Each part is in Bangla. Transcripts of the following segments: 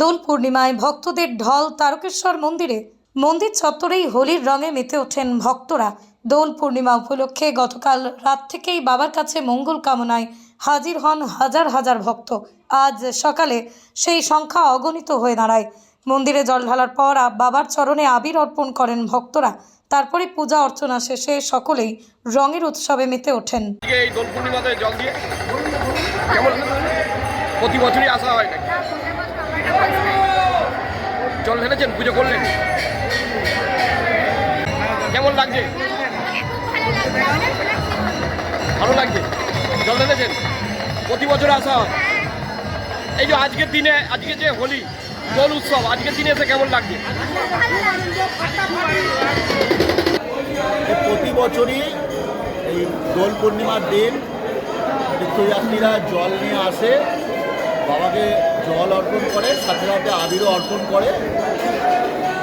দোল পূর্ণিমায় ভক্তদের ঢল তারকেশ্বর মন্দিরে। মন্দির চত্বরেই হোলির রঙে মেতে ওঠেন ভক্তরা। দোল পূর্ণিমা উপলক্ষে গতকাল রাত থেকেই বাবার কাছে মঙ্গল কামনায় হাজির হন হাজার হাজার ভক্ত। আজ সকালে সেই সংখ্যা অগণিত হয়ে দাঁড়ায়। মন্দিরে জল ঢালার পর বাবার চরণে আবির অর্পণ করেন ভক্তরা। তারপরে পূজা অর্চনা শেষে সকলেই রঙের উৎসবে মেতে ওঠেন। প্রতি বছরই আসা হয় জল ঢেলেছেন, পুজো করলেন। কেমন লাগছে? ভালো লাগছে? জল ঢেলেছেন? প্রতি বছর আসা হয়। এই যে আজকের দিনে, আজকে যে হোলি দোল উৎসব, আজকের দিনে এসে কেমন লাগছে? প্রতি বছরই এই দোল পূর্ণিমার দিন তীর্থযাত্রীরা জল নিয়ে আসে। বাবাকে জল অর্পণ করে সাথে সাথে আবিরও অর্পণ করে।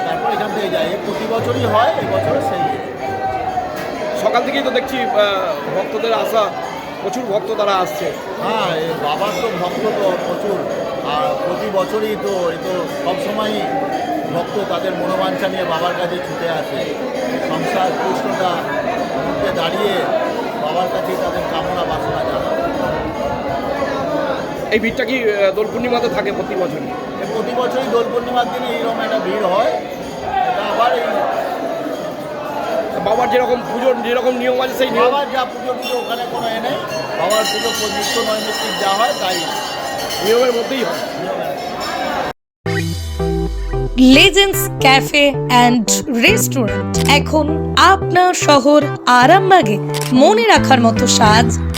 তারপর এখান থেকে যায়। প্রতি বছরই হয় এবছরও সেই সকাল থেকেই তো দেখছি ভক্তদের আসা প্রচুর ভক্ত তারা আসছে। হ্যাঁ বাবার তো ভক্ত তো প্রচুর। আর প্রতি বছরই তো এই তো সবসময়ই ভক্ত তাদের মনোবাঞ্ছা নিয়ে বাবার কাছে ছুটে আসে। সংসার কৃষ্ণটা দাঁড়িয়ে বাবার কাছেই তাদের কামনা বাসনা এই ভিড়টা কি দোল পূর্ণিমাতে থাকে প্রতি বছরই? প্রতি বছরই দোল পূর্ণিমার দিনে এইরকম একটা ভিড় হয়। আবার এই বাবার যেরকম পুজোর যেরকম নিয়ম আছে সেই নিয়ম? বাবার যা পুজো পুজো ওখানে কোনো এ নেই। বাবার পুজো নিত্য নৈমিত্তিক যা হয় তাই। নিয়মের মধ্যেই হয়। লেজেন্ডস ক্যাফে অ্যান্ড রেস্টুরেন্ট এখন আপনার শহর আরামবাগে মনে রাখার মতো সাজ